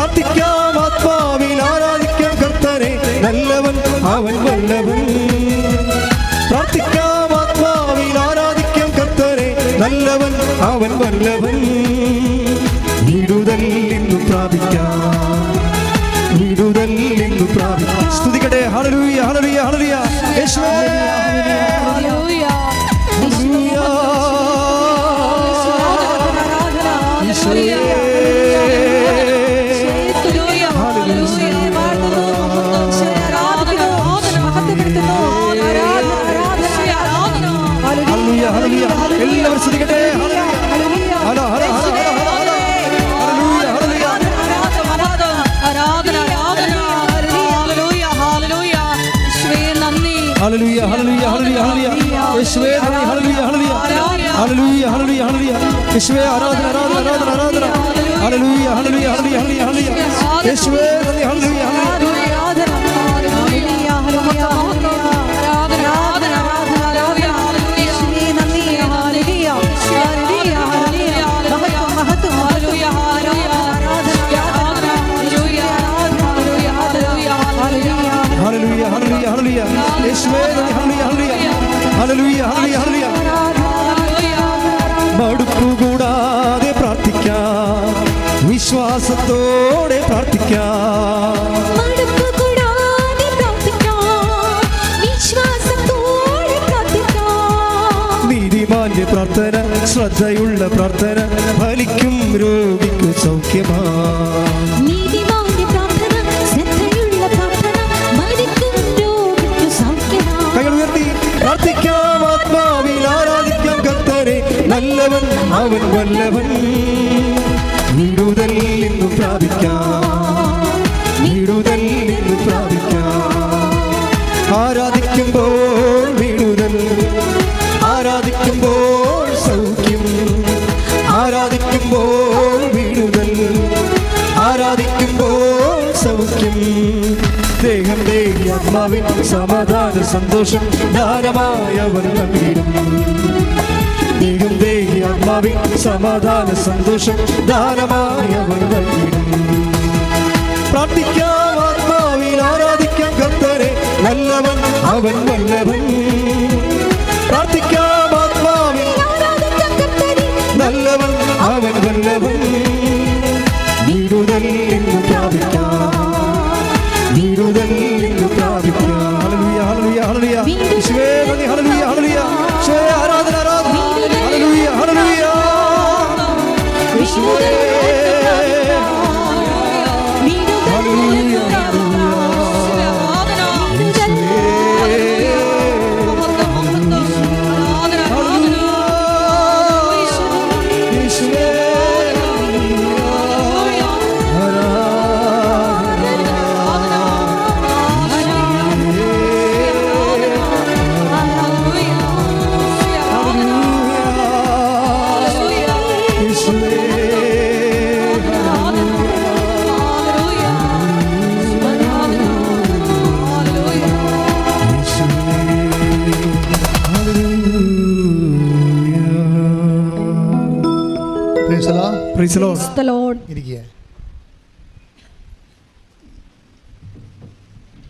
പ്രാർത്ഥിക്കാം ആത്മാവിൽ ആരാധിക്കാം കർത്തനെ. നല്ലവൻ അവൻ വല്ലവൻ പ്രാർത്ഥിക്കാം ആത്മാവിൽ ആരാധിക്കാം കർത്തനെ. നല്ലവൻ അവൻ വല്ലവൻ യേശുവേ ആരാധന ആരാധന ആരാധന ആരാധന. Hallelujah hallelujah hallelujah hallelujah. യേശുവേ ഹല്ലേലൂയ വിശ്വാസത്തോടെ പ്രാർത്ഥിക്കാം. നീതിമാന്റെ പ്രാർത്ഥന ശ്രദ്ധയുള്ള പ്രാർത്ഥന ഫലിക്കും രോഗിക്കു സൗഖ്യമാ. പ്രാർത്ഥിക്കാം ആത്മാവിൽ ആരാധിക്കാം കത്തരെ നല്ലവൻ അവൻ വല്ലവൻ. പ്രാപിക്കാം. വിടുതൽ നിന്ന് പ്രാപിക്കാം. ആരാധിക്കുമ്പോൾ വിടുതൽ. ആരാധിക്കുമ്പോൾ സൗഖ്യം. ആരാധിക്കുമ്പോൾ വിടുതൽ. ആരാധിക്കുമ്പോൾ സൗഖ്യം. ദേഹം ദേഹി ആത്മാവിൻ സമാധാന സന്തോഷം ധാരമായവർ നൽകിയിടും ദേഹം ദേഹി ആത്മാവിൻ സമാധാന സന്തോഷം ധാരമായവർ നൽകിയിടും പ്രാർത്ഥിക്കാം ആത്മാവിൽ ആരാധിക്കാം കർത്തരെ നല്ലവൻ അവൻ വല്ലവൻ പ്രാർത്ഥിക്കാം ആത്മാവിൽ. നല്ലവൻ അവൻ വല്ലവൻ വിടുതൽ ഇന്ന് പ്രാപിക്കാം. വിടുതൽ ഇന്ന് പ്രാപിക്കാം. Hallelujah hallelujah hallelujah. യേശുവേ നന്ദി ഹല്ലേലൂയ ഹല്ലേലൂയ. യേശുവേ ആരാധന ആരാധന. Hallelujah hallelujah. യേശുവേ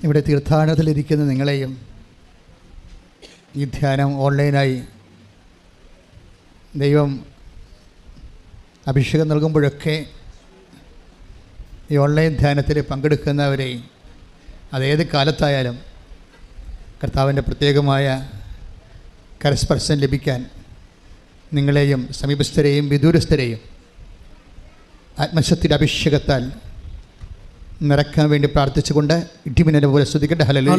ഇവിടെ തീർത്ഥാടനത്തിലിരിക്കുന്ന നിങ്ങളെയും ഈ ധ്യാനം ഓൺലൈനായി ദൈവം അഭിഷേകം നൽകുമ്പോഴൊക്കെ ഈ ഓൺലൈൻ ധ്യാനത്തിൽ പങ്കെടുക്കുന്നവരെ അതേത് കാലത്തായാലും കർത്താവിന്റെ പ്രത്യേകമായ കരസ്പർശം ലഭിക്കാൻ നിങ്ങളെയും സമീപസ്ഥരെയും വിദൂരസ്ഥരെയും ആത്മശക്തിയുടെ അഭിഷേകത്താൽ നിറക്കാൻ വേണ്ടി പ്രാർത്ഥിച്ചുകൊണ്ട് ഇടിമിനെ പോലെ ശ്രദ്ധിക്കട്ടെ ഹലലു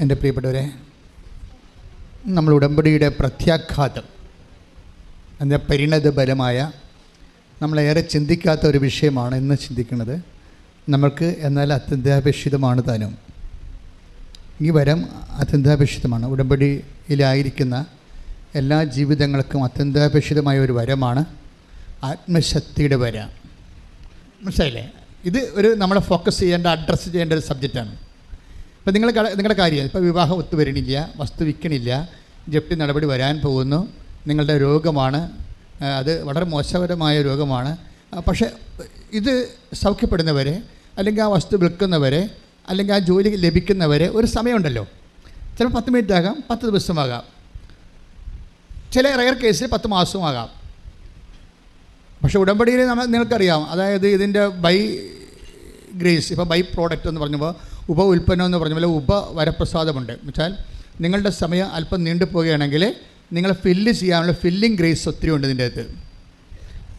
എന്റെ പ്രിയപ്പെട്ടവരെ നമ്മൾ ഉടമ്പടിയുടെ പ്രത്യാഘാതം എന്ന പരിണതബലമായ നമ്മളേറെ ചിന്തിക്കാത്ത ഒരു വിഷയമാണ് എന്ന് ചിന്തിക്കുന്നത്. നമ്മൾക്ക് എന്നാൽ അത്യന്താപേക്ഷിതമാണ് തനും. ഈ വരം അത്യന്താപേക്ഷിതമാണ്. ഉടമ്പടിയിലായിരിക്കുന്ന എല്ലാ ജീവിതങ്ങൾക്കും അത്യന്താപേക്ഷിതമായ ഒരു വരമാണ് ആത്മശക്തിയുടെ വര. മനസ്സിലായില്ലേ? ഇത് ഒരു നമ്മളെ ഫോക്കസ് ചെയ്യേണ്ട അഡ്രസ്സ് ചെയ്യേണ്ട ഒരു സബ്ജക്റ്റാണ് ഇപ്പം നിങ്ങൾ നിങ്ങളുടെ കാര്യം ഇപ്പോൾ വിവാഹം ഒത്തു വരണില്ല വസ്തു വിൽക്കണില്ല ജപ്തി നടപടി വരാൻ പോകുന്നു നിങ്ങളുടെ രോഗമാണ് അത് വളരെ മോശകരമായ രോഗമാണ്. പക്ഷേ ഇത് സൗഖ്യപ്പെടുന്നവരെ അല്ലെങ്കിൽ ആ വസ്തു വിൽക്കുന്നവരെ അല്ലെങ്കിൽ ആ ജോലി ലഭിക്കുന്നവരെ ഒരു സമയമുണ്ടല്ലോ. ചിലപ്പോൾ പത്ത് മിനിറ്റ് ആകാം പത്ത് ദിവസമാകാം. ചില റയർ കേസിൽ പത്ത് മാസവുമാകാം. പക്ഷെ ഉടമ്പടിയിൽ നമ്മൾ നിങ്ങൾക്കറിയാം അതായത് ഇതിന്റെ ബൈ ഗ്രേസ് ഇപ്പോൾ ബൈ പ്രോഡക്റ്റ് എന്ന് പറഞ്ഞപ്പോൾ ഉപ ഉൽപ്പന്നം എന്ന് പറഞ്ഞ പോലെ ഉപ വരപ്രസാദമുണ്ട്. വെച്ചാൽ നിങ്ങളുടെ സമയം അല്പം നീണ്ടു പോവുകയാണെങ്കിൽ നിങ്ങൾ ഫില്ല് ചെയ്യാനുള്ള ഫില്ലിംഗ് ഗ്രേസ് ഒത്തിരി ഉണ്ട് ഇതിന്റെ അകത്ത്.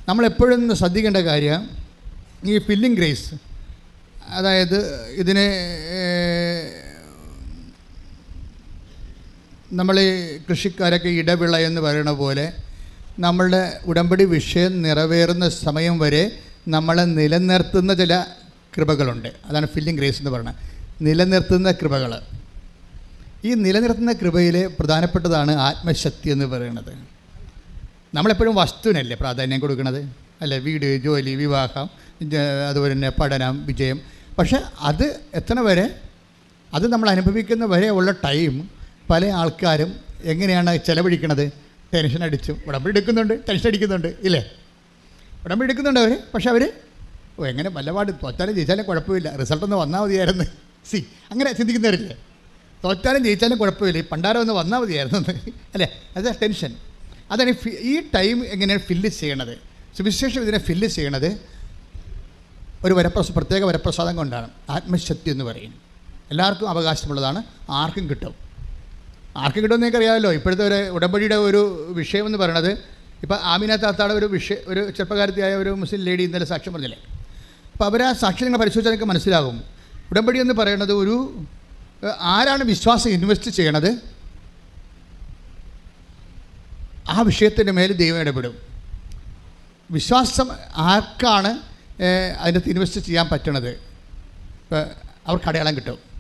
നമ്മളെപ്പോഴും ശ്രദ്ധിക്കേണ്ട കാര്യം ഈ ഫില്ലിംഗ് ഗ്രേസ് അതായത് ഇതിനെ നമ്മൾ ഈ കൃഷിക്കാരൊക്കെ ഇടവിള എന്ന് പറയുന്ന പോലെ നമ്മളുടെ ഉടമ്പടി വിഷയം നിറവേറുന്ന സമയം വരെ നമ്മളെ നിലനിർത്തുന്ന ചില കൃപകളുണ്ട്. അതാണ് ഫില്ലിംഗ് ഗ്രേസ് എന്ന് പറയുന്നത്. നിലനിർത്തുന്ന കൃപകൾ ഈ നിലനിർത്തുന്ന കൃപയിലെ പ്രധാനപ്പെട്ടതാണ് ആത്മശക്തി എന്ന് പറയുന്നത്. നമ്മളെപ്പോഴും വസ്തുവിനല്ലേ പ്രാധാന്യം കൊടുക്കുന്നത് അല്ലേ? വീട് ജോലി വിവാഹം അതുപോലെ തന്നെ പഠനം വിജയം. പക്ഷേ അത് എത്തണ വരെ അത് നമ്മൾ അനുഭവിക്കുന്ന വരെ ഉള്ള ടൈം പല ആൾക്കാരും എങ്ങനെയാണ് ചിലവഴിക്കണത്? ടെൻഷൻ അടിച്ചു. ഉടമ്പടി എടുക്കുന്നുണ്ട് ടെൻഷൻ അടിക്കുന്നുണ്ട് ഇല്ലേ? ഉടമ്പടി എടുക്കുന്നുണ്ട് അവർ പക്ഷെ അവർ ഓ എങ്ങനെ വല്ലപാട് തോറ്റാലും ജയിച്ചാലും കുഴപ്പമില്ല. റിസൾട്ട് ഒന്ന് വന്നാൽ മതിയായിരുന്നു. സി അങ്ങനെ ചിന്തിക്കുന്നവരില്ലേ? തോറ്റാലും ജയിച്ചാലും കുഴപ്പമില്ല. ഈ പണ്ടാരം ഒന്ന് വന്നാൽ മതിയായിരുന്നു. അല്ലേ? അത് ടെൻഷൻ അതാണ് ഈ ടൈം എങ്ങനെയാണ് ഫില്ല് ചെയ്യണത്? സുവിശേഷം ഇതിനെ ഫില്ല് ചെയ്യണത് ഒരു വരപ്രസ പ്രത്യേക വരപ്രസാദം കൊണ്ടാണ്. ആത്മശക്തി എന്ന് പറയും എല്ലാവർക്കും അവകാശമുള്ളതാണ്. ആർക്കും കിട്ടും. ആർക്കും കിട്ടുമെന്ന് അറിയാമല്ലോ ഇപ്പോഴത്തെ ഒരു ഉടമ്പടിയുടെ ഒരു വിഷയം എന്ന് പറയണത് ഇപ്പോൾ ആമിന താത്താടെ ഒരു വിഷയ ഒരു ചെറുപ്പകാരത്തിയായ ഒരു മുസ്ലിം ലേഡി ഇന്നലെ സാക്ഷ്യം പറഞ്ഞില്ലേ? അപ്പോൾ അവർ ആ സാക്ഷ്യം നിങ്ങൾ പരിശോധിച്ചാൽ നിങ്ങൾക്ക് മനസ്സിലാകും. ഉടമ്പടി എന്ന് പറയുന്നത് ഒരു ആരാണ് വിശ്വാസം ഇൻവെസ്റ്റ് ചെയ്യണത്? ആ വിഷയത്തിന്റെ മേൽ ദൈവം ഇടപെടും. വിശ്വാസം ആർക്കാണ് അതിനകത്ത് ഇൻവെസ്റ്റ് ചെയ്യാൻ പറ്റണത്? അവർക്ക് അടയാളം കിട്ടും.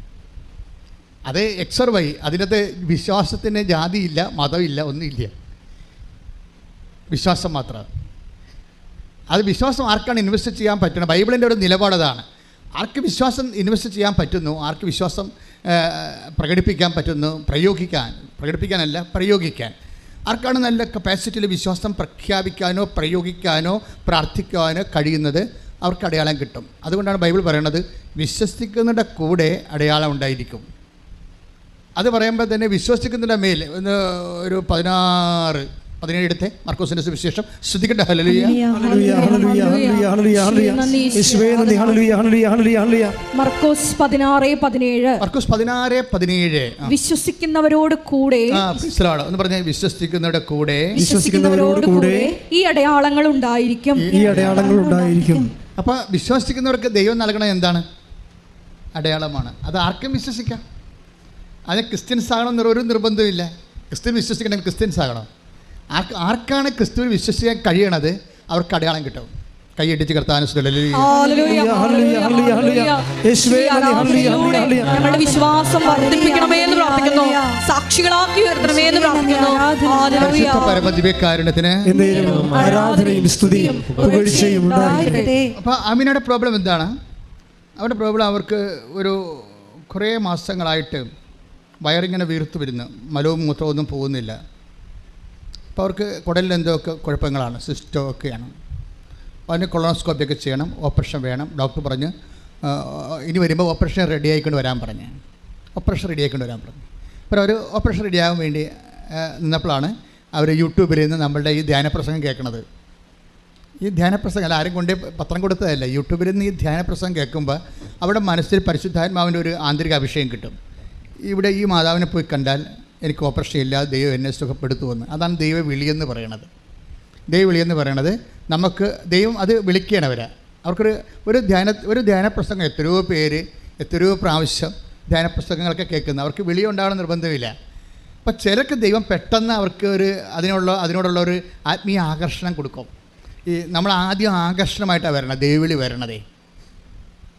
അത് എക്സർ വൈ അതിനകത്ത് വിശ്വാസത്തിന് ജാതിയില്ല മതമില്ല ഒന്നുമില്ല. വിശ്വാസം മാത്രമാണ് അത് വിശ്വാസം ആർക്കാണ് ഇൻവെസ്റ്റ് ചെയ്യാൻ പറ്റുന്നത്? ബൈബിളിന്റെ ഒരു നിലപാടതാണ് ആർക്ക് വിശ്വാസം ഇൻവെസ്റ്റ് ചെയ്യാൻ പറ്റുന്നു? ആർക്ക് വിശ്വാസം പ്രകടിപ്പിക്കാൻ പറ്റുന്നു? പ്രയോഗിക്കാൻ. പ്രകടിപ്പിക്കാനല്ല പ്രയോഗിക്കാൻ. ആർക്കാണ് നല്ല കപ്പാസിറ്റിയിൽ വിശ്വാസം പ്രഖ്യാപിക്കാനോ പ്രയോഗിക്കാനോ പ്രാർത്ഥിക്കാനോ കഴിയുന്നത്? അവർക്ക് അടയാളം കിട്ടും. അതുകൊണ്ടാണ് ബൈബിൾ പറയുന്നത് വിശ്വസിക്കുന്നതിന്റെ കൂടെ അടയാളം ഉണ്ടായിരിക്കും. അത് പറയുമ്പോൾ തന്നെ വിശ്വസിക്കുന്നതിന്റെ മേൽ ഒന്ന് ഒരു പതിനാറ് പതിനേഴ് എടുത്തെ മർക്കോസിന്റെ സുവിശേഷം. ശ്രദ്ധിക്കട്ടെ hallelujah. Hallelujah, hallelujah, hallelujah, hallelujah, hallelujah. നന്ദി, hallelujah, hallelujah, hallelujah, hallelujah. Markose പതിനാറ് പതിനേഴ്. മർക്കോസ് പതിനാറ് പതിനേഴ്. വിശ്വസിക്കുന്നവരോട് കൂടെ. ആ പ്രിസ്തലോട് ഒന്ന് പറഞ്ഞ വിശ്വസിക്കുന്നവരുടെ കൂടെ. വിശ്വസിക്കുന്നവരോട് കൂടെ ഈ അടയാളങ്ങൾ ഉണ്ടായിരിക്കും. ഈ അടയാളങ്ങൾ ഉണ്ടായിരിക്കും. അപ്പോൾ വിശ്വസിക്കുന്നവർക്ക് ദൈവം നൽകണത് എന്താണ്? അടയാളമാണ്. അത് ആർക്കും വിശ്വസിക്കാം. അത് ക്രിസ്ത്യൻസ് ആകണം ഒരു നിർബന്ധമില്ല ക്രിസ്ത്യൻ വിശ്വസിക്കണമെങ്കിൽ ക്രിസ്ത്യൻസ് ആകണം ആർക്ക് ആർക്കാണ് ക്രിസ്തുവിൽ വിശ്വസിക്കാൻ കഴിയണത്? അവർക്ക് അടയാളം കിട്ടും. കൈയടിച്ച് കർത്താനും വിശ്വാസം വർദ്ധിപ്പിക്കണമേ എന്ന് പ്രാർത്ഥിക്കുന്നു. സാക്ഷികളാക്കി ഉയർത്തണമേ എന്ന് പ്രാർത്ഥിക്കുന്നു. പരമദിവ്യകാരുണ്യത്തിന് ആരാധനയും സ്തുതിയും പുകഴ്ചയും അപ്പോൾ അമീനയുടെ പ്രോബ്ലം എന്താണ്? അവരുടെ പ്രോബ്ലം അവർക്ക് ഒരു കുറേ മാസങ്ങളായിട്ട് വയറിങ്ങനെ വീർത്ത് വരുന്നു മലവും മൂത്രവും ഒന്നും പോകുന്നില്ല. അപ്പോൾ അവർക്ക് കുടലിൽ എന്തോ ഒക്കെ കുഴപ്പങ്ങളാണ്? സിസ്റ്റോ ഒക്കെയാണ്. അതിന് കൊളോണോസ്കോപ്പി ഒക്കെ ചെയ്യണം. ഓപ്പറേഷൻ വേണം. ഡോക്ടർ പറഞ്ഞ് ഇനി വരുമ്പോൾ ഓപ്പറേഷൻ റെഡി ആയിക്കൊണ്ട് വരാൻ പറഞ്ഞു. ഓപ്പറേഷൻ റെഡി ആയിക്കൊണ്ട് വരാൻ പറഞ്ഞു. അപ്പോൾ അവർ ഓപ്പറേഷൻ റെഡി ആകാൻ വേണ്ടി നിന്നപ്പോഴാണ് അവർ യൂട്യൂബിൽ നിന്ന് നമ്മളുടെ ഈ ധ്യാനപ്രസംഗം കേൾക്കുന്നത് ഈ ധ്യാനപ്രസംഗം അല്ല ആരും കൊണ്ട് പത്രം കൊടുത്തതല്ല. യൂട്യൂബിൽ നിന്ന് ഈ ധ്യാനപ്രസംഗം കേൾക്കുമ്പോൾ അവിടെ മനസ്സിൽ പരിശുദ്ധാത്മാവിന്റെ ഒരു ആന്തരിക അഭിഷേകം കിട്ടും. ഇവിടെ ഈ മാതാവിനെ പോയി കണ്ടാൽ എനിക്ക് ഓപ്പറേഷൻ ഇല്ല ദൈവം എന്നെ സുഖപ്പെടുത്തുമെന്ന്. അതാണ് ദൈവ വിളിയെന്ന് പറയണത്. ദൈവ വിളിയെന്ന് പറയണത് നമുക്ക് ദൈവം അത് വിളിക്കുകയാണ് അവരെ. അവർക്കൊരു ഒരു ധ്യാന ഒരു ധ്യാനപ്രസംഗം എത്രയോ പേര് എത്രയോ പ്രാവശ്യം ധ്യാന ധ്യാനപ്രസംഗങ്ങളൊക്കെ കേൾക്കുന്നു. അവർക്ക് വിളി ഉണ്ടാവണം നിർബന്ധമില്ല. അപ്പം ചിലർക്ക് ദൈവം പെട്ടെന്ന് അവർക്ക് ഒരു അതിനുള്ള അതിനോടുള്ള ഒരു ആത്മീയ ആകർഷണം കൊടുക്കും. ഈ നമ്മൾ ആദ്യം ആകർഷണമായിട്ടാണ് വരണം ദൈവവിളി വരണതേ.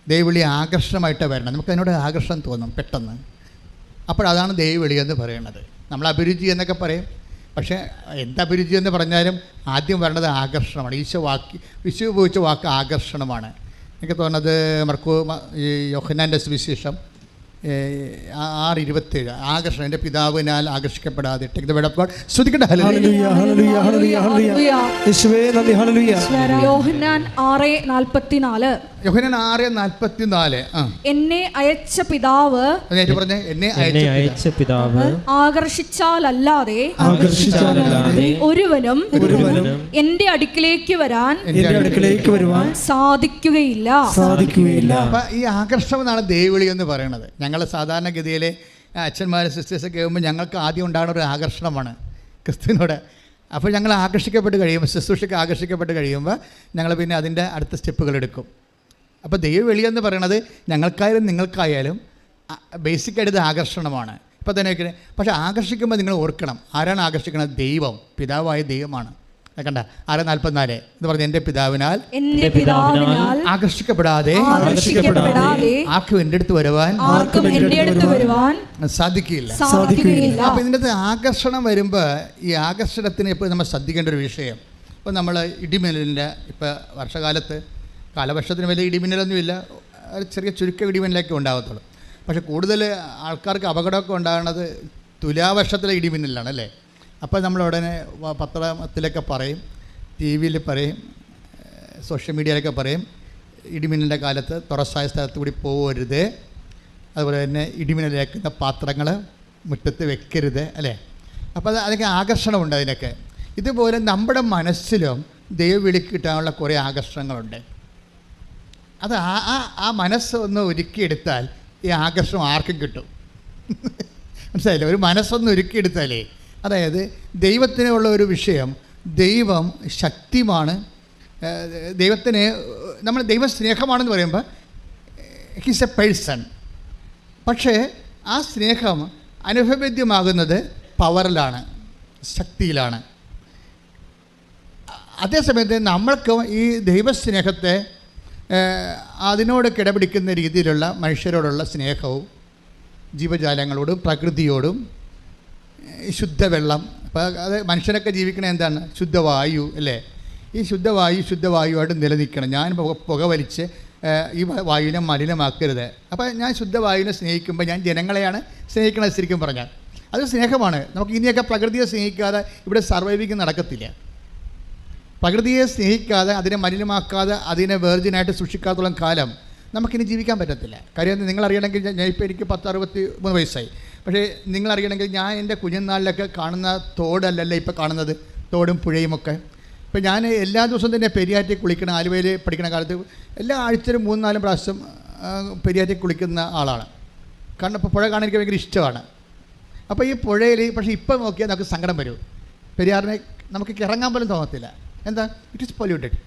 ദൈവവിളി ആകർഷണമായിട്ടാണ് വരണം നമുക്ക് അതിനോട് ആകർഷണം തോന്നും പെട്ടെന്ന്. അപ്പോഴതാണ് ദൈവവിളി എന്ന് പറയുന്നത്. നമ്മൾ അഭിരുചി എന്നൊക്കെ പറയും. പക്ഷേ എന്തഭിരുചി എന്ന് പറഞ്ഞാലും ആദ്യം വരേണ്ടത് ആകർഷണമാണ്. ഈശോ വാക്ക് വിശു ഉപയോഗിച്ച വാക്ക് ആകർഷണമാണ്. എനിക്ക് തോന്നുന്നത് മർക്കു ഈ യോഹനാന്റെ സുവിശേഷം ആറ് ഇരുപത്തേഴ് ആകർഷണം. എന്റെ പിതാവിനാൽ ആകർഷിക്കപ്പെടാതെ take the word of God ശ്രദ്ധിക്കട്ടെ hallelujah hallelujah hallelujah hallelujah. Hallelujah. യേശുവേ നന്ദി. ഹല്ലേലൂയ. യോഹന്നാൻ യോഹന്നാൻ എന്നെ അയച്ച പിതാവ് പറഞ്ഞേ? എന്നെ അയച്ച പിതാവ്. ആകർഷിച്ചാലല്ലാതെ ആകർഷിച്ചാലല്ലാതെ ഒരുവനും ഒരുവനും എന്റെ അടുക്കിലേക്ക് വരാൻ എന്റെ അടുക്കലേക്ക് വരുവാൻ സാധിക്കുകയില്ല. സാധിക്കുകയില്ല. ഈ ആകർഷണം എന്നാണ് ദേവിളി എന്ന് പറയുന്നത് ഞങ്ങൾ സാധാരണഗതിയിലെ അച്ഛന്മാർ സിസ്റ്റേഴ്സൊക്കെ ആകുമ്പോൾ ഞങ്ങൾക്ക് ആദ്യം ഉണ്ടാകുന്ന ഒരു ആകർഷണമാണ് ക്രിസ്തുവിനോട്. അപ്പോൾ ഞങ്ങൾ ആകർഷിക്കപ്പെട്ട് കഴിയുമ്പോൾ ശുശ്രൂഷയ്ക്ക് ആകർഷിക്കപ്പെട്ട് കഴിയുമ്പോൾ ഞങ്ങൾ പിന്നെ അതിന്റെ അടുത്ത സ്റ്റെപ്പുകൾ എടുക്കും. അപ്പോൾ ദൈവവിളി എന്ന് പറയണത് ഞങ്ങൾക്കായാലും നിങ്ങൾക്കായാലും ബേസിക്കായിട്ട് ഇത് ആകർഷണമാണ്. ഇപ്പോൾ തന്നെ പക്ഷേ ആകർഷിക്കുമ്പോൾ നിങ്ങൾ ഓർക്കണം ആരാണ് ആകർഷിക്കുന്നത് ദൈവം പിതാവായ ദൈവമാണ്. കണ്ട. ആറ് നാൽപ്പത്തിനാല്. എന്ന് പറഞ്ഞ എന്റെ പിതാവിനാൽ എന്റെ പിതാവിനാൽ ആകർഷിക്കപ്പെടാതെ ആകർഷിക്കപ്പെടാതെ ആർക്കും എന്റെ അടുത്ത് വരുവാൻ ആർക്കും എന്റെ അടുത്ത് വരുവാൻ സാധിക്കില്ല. അപ്പൊ അപ്പോൾ ഇതിന്റെ അകത്ത് ആകർഷണം വരുമ്പോൾ ഈ ആകർഷണത്തിന് ഇപ്പോൾ നമ്മൾ ശ്രദ്ധിക്കേണ്ട ഒരു വിഷയം. ഇപ്പോൾ നമ്മൾ ഇടിമിന്നലിന്റെ ഇപ്പോൾ വർഷകാലത്ത് കാലവർഷത്തിന് വലിയ ഇടിമിന്നലൊന്നുമില്ല. ഒരു ചെറിയ ചുരുക്ക ഇടിമിന്നലൊക്കെ ഉണ്ടാകത്തുള്ളൂ. പക്ഷെ കൂടുതൽ ആൾക്കാർക്ക് അപകടമൊക്കെ ഉണ്ടാകുന്നത് തുലാവർഷത്തിലെ ഇടിമിന്നലാണ് അല്ലേ? അപ്പോൾ നമ്മൾ ഉടനെ പത്രത്തിലൊക്കെ പറയും ടി വിയിൽ പറയും സോഷ്യൽ മീഡിയയിലൊക്കെ പറയും ഇടിമിന്നലിന്റെ കാലത്ത് തുറസായ സ്ഥലത്ത് കൂടി പോകരുത് അതുപോലെ തന്നെ ഇടിമിന്നലേക്കുന്ന പാത്രങ്ങൾ മുറ്റത്ത് വെക്കരുത് അല്ലേ? അപ്പോൾ അത് അതൊക്കെ ആകർഷണമുണ്ട് അതിനൊക്കെ. ഇതുപോലെ നമ്മുടെ മനസ്സിലും ദൈവവിളി കിട്ടാനുള്ള കുറേ ആകർഷണങ്ങളുണ്ട്. അത് ആ ആ ആ മനസ്സ് ഒന്ന് ഒരുക്കിയെടുത്താൽ ഈ ആകർഷണം ആർക്കും കിട്ടും. മനസ്സിലായില്ലേ? ഒരു മനസ്സൊന്ന് ഒരുക്കിയെടുത്താലേ അതായത് ദൈവത്തിനുള്ള ഒരു വിഷയം ദൈവം ശക്തിമാണ് ദൈവത്തിന് നമ്മൾ ദൈവ സ്നേഹമാണെന്ന് പറയുമ്പോൾ ഹിസ് എ പേഴ്സൺ പക്ഷേ ആ സ്നേഹം അനുഭവേദ്യമാകുന്നത് പവറിലാണ് ശക്തിയിലാണ്. അതേസമയത്ത് നമ്മൾക്ക് ഈ ദൈവസ്നേഹത്തെ അതിനോട് കിടപിടിക്കുന്ന രീതിയിലുള്ള മനുഷ്യരോടുള്ള സ്നേഹവും ജീവജാലങ്ങളോടും പ്രകൃതിയോടും ശുദ്ധവെള്ളം. അപ്പോൾ അത് മനുഷ്യരൊക്കെ ജീവിക്കണ എന്താണ്? ശുദ്ധവായു അല്ലേ? ഈ ശുദ്ധവായു ശുദ്ധവായുവായിട്ട് നിലനിൽക്കണം. ഞാൻ പുക വലിച്ച് ഈ വായുവിനെ മലിനമാക്കരുത്. അപ്പോൾ ഞാൻ ശുദ്ധവായുവിനെ സ്നേഹിക്കുമ്പോൾ ഞാൻ ജനങ്ങളെയാണ് സ്നേഹിക്കണത് ശരിക്കും പറഞ്ഞാൽ. അത് സ്നേഹമാണ്. നമുക്ക് ഇനിയൊക്കെ പ്രകൃതിയെ സ്നേഹിക്കാതെ ഇവിടെ സർവൈവിങ് നടക്കത്തില്ല. പ്രകൃതിയെ സ്നേഹിക്കാതെ അതിനെ മലിനമാക്കാതെ അതിനെ വേർജിനായിട്ട് സൂക്ഷിക്കാത്തോളം കാലം നമുക്കിനി ജീവിക്കാൻ പറ്റത്തില്ല. കാര്യം നിങ്ങളറിയണമെങ്കിൽ ഞാൻ ഇപ്പോൾ എനിക്ക് പത്ത് അറുപത്തി മൂന്ന് വയസ്സായി. പക്ഷേ നിങ്ങൾ അറിയണമെങ്കിൽ ഞാൻ എന്റെ കുഞ്ഞുനാളിലൊക്കെ കാണുന്ന തോടല്ലല്ലോ ഇപ്പോൾ കാണുന്നത്? തോടും പുഴയുമൊക്കെ ഇപ്പോൾ ഞാൻ എല്ലാ ദിവസവും തന്നെ പെരിയാറ്റി കുളിക്കണം ആലുവയിൽ പഠിക്കുന്ന കാലത്ത് എല്ലാ ആഴ്ചയിലും മൂന്ന് നാലും പ്രാവശ്യം പെരിയാറ്റി കുളിക്കുന്ന ആളാണ്. കാരണം ഇപ്പോൾ പുഴ കാണാൻ എനിക്ക് ഭയങ്കര ഇഷ്ടമാണ്. അപ്പോൾ ഈ പുഴയിൽ പക്ഷേ ഇപ്പം നോക്കിയാൽ നമുക്ക് സങ്കടം വരും. പെരിയാറിനെ നമുക്ക് ഇറങ്ങാൻ പോലും തോന്നത്തില്ല. എന്താ? ഇറ്റ് ഈസ് പൊല്യൂട്ടഡ്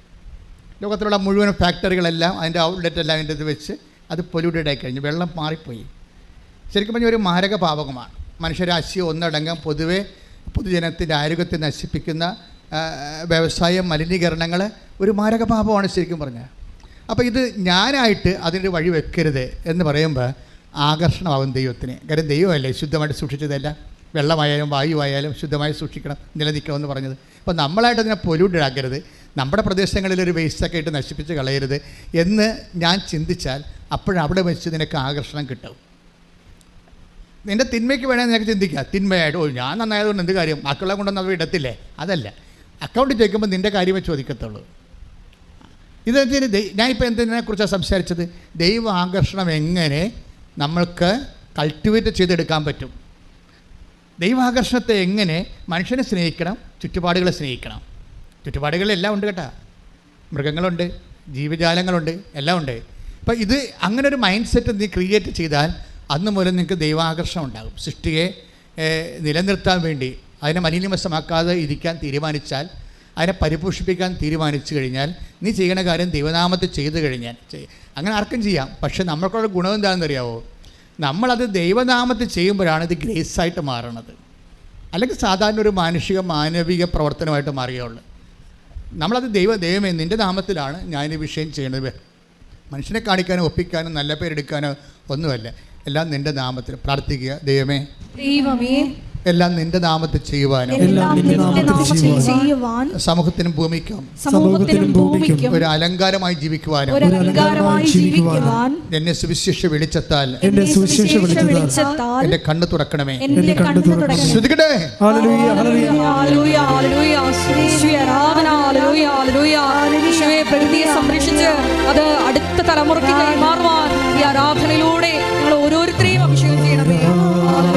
ലോകത്തിലുള്ള മുഴുവൻ ഫാക്ടറികളെല്ലാം അതിന്റെ ഔട്ട്ലെറ്റ് എല്ലാം അതിന്റെ ഇത് വെച്ച് അത് പൊല്യൂട്ടഡ് ആയി കഴിഞ്ഞു. വെള്ളം മാറിപ്പോയി. ശരിക്കും പറഞ്ഞാൽ ഒരു മാരക പാവകമാണ് മനുഷ്യരാശി ഒന്നടങ്കം പൊതുവെ പൊതുജനത്തിന്റെ ആരോഗ്യത്തെ നശിപ്പിക്കുന്ന വ്യവസായ മലിനീകരണങ്ങൾ ഒരു മാരക പാപമാണ് ശരിക്കും പറഞ്ഞാൽ അപ്പോൾ ഇത് ഞാനായിട്ട് അതിന്റെ വഴി വെക്കരുത് എന്ന് പറയുമ്പോൾ ആകർഷണമാകും ദൈവത്തിന്. കാര്യം ദൈവമല്ലേ ശുദ്ധമായിട്ട് സൂക്ഷിച്ചതല്ല. വെള്ളമായാലും വായുവായാലും ശുദ്ധമായി സൂക്ഷിക്കണം നിലനിൽക്കണമെന്ന് പറഞ്ഞത്. അപ്പോൾ നമ്മളായിട്ട് അതിനെ പൊല്യൂട്ടഡ് ആക്കരുത്. നമ്മുടെ പ്രദേശങ്ങളിൽ ഒരു വേസ്റ്റൊക്കെ ആയിട്ട് നശിപ്പിച്ച് കളയരുത് എന്ന് ഞാൻ ചിന്തിച്ചാൽ അപ്പോഴവിടെ വെച്ച് നിനക്ക് ആകർഷണം കിട്ടും. നിന്റെ തിന്മയ്ക്ക് വേണേൽ നിനക്ക് ചിന്തിക്കാം. തിന്മയായിട്ട് ഓ ഞാൻ നന്നായതുകൊണ്ട് എന്ത് കാര്യം? മക്കളെ കൊണ്ടൊന്നും അവർ ഇടത്തില്ലേ? അതല്ല. അക്കൗണ്ട് ചോദിക്കുമ്പോൾ നിന്റെ കാര്യമേ ചോദിക്കത്തുള്ളൂ. ഇതെന്തിന് ദൈ- ഞാനിപ്പോൾ എന്തിനെക്കുറിച്ചാണ് സംസാരിച്ചത്? ദൈവ ആകർഷണം എങ്ങനെ നമ്മൾക്ക് കൾട്ടിവേറ്റ് ചെയ്തെടുക്കാൻ പറ്റും? ദൈവാകർഷണത്തെ എങ്ങനെ മനുഷ്യനെ സ്നേഹിക്കണം ചുറ്റുപാടുകളെ സ്നേഹിക്കണം? ചുറ്റുപാടുകളെല്ലാം ഉണ്ട് കേട്ടാ. മൃഗങ്ങളുണ്ട് ജീവജാലങ്ങളുണ്ട് എല്ലാം ഉണ്ട് അപ്പോൾ ഇത് അങ്ങനെ ഒരു മൈൻഡ് സെറ്റ് നീ ക്രിയേറ്റ് ചെയ്താൽ അന്ന് മുതൽ നിങ്ങൾക്ക് ദൈവാകർഷണം ഉണ്ടാകും. സൃഷ്ടിയെ നിലനിർത്താൻ വേണ്ടി അതിനെ മലിനമസമാക്കാതെ ഇരിക്കാൻ തീരുമാനിച്ചാൽ അതിനെ പരിപോഷിപ്പിക്കാൻ തീരുമാനിച്ചു കഴിഞ്ഞാൽ നീ ചെയ്യണ കാര്യം ദൈവനാമത്തിൽ ചെയ്തു കഴിഞ്ഞാൽ അങ്ങനെ ആർക്കും ചെയ്യാം. പക്ഷേ നമ്മൾക്കുള്ള ഗുണം എന്താണെന്നറിയാവോ? നമ്മളത് ദൈവനാമത്തിൽ ചെയ്യുമ്പോഴാണ് ഇത് ഗ്രേസായിട്ട് മാറണത്. അല്ലെങ്കിൽ സാധാരണ ഒരു മാനുഷിക മാനവിക പ്രവർത്തനമായിട്ട് മാറുകയുള്ളു നമ്മളത് ദൈവ ദൈവമേ നിന്റെ നാമത്തിലാണ് ഞാൻ ഈ വിഷയം ചെയ്യുന്നത് മനുഷ്യനെ കാണിക്കാനോ ഒപ്പിക്കാനോ നല്ല പേരെടുക്കാനോ ഒന്നുമല്ല. എല്ലാം നിന്റെ നാമത്തിൽ പ്രാർത്ഥിക്കുക. ദൈവമേ ദൈവമേ എല്ലാം നിന്റെ നാമത്തിൽ ചെയ്യുവാനും എല്ലാം നിന്റെ നാമത്തിൽ ചെയ്യുവാൻ സമൂഹത്തിനും ഭൂമിക്കും സമൂഹത്തിനും ഭൂമിക്കും ഒരു അലങ്കാരമായി ജീവിക്കുവാനും ഒരു അലങ്കാരമായി ജീവിക്കുവാൻ എന്നെ സുവിശേഷ വിളിച്ചെത്താൽ എന്റെ കണ്ണു വെളിച്ചത്താൽ വെളിച്ചത്താൽ എന്റെ കണ്ണ് തുറക്കണമേ. എന്റെ കണ്ണു തുടങ്ങി ശ്രദ്ധിക്കട്ടെ? പ്രകൃതിയെ സംരക്ഷിച്ച് അത് അടുത്ത തലമുറയ്ക്ക് കൈമാറുവാൻ ഈ ആരാധന ഓരോരുത്തരെയും അഭിഷേകം ചെയ്യണം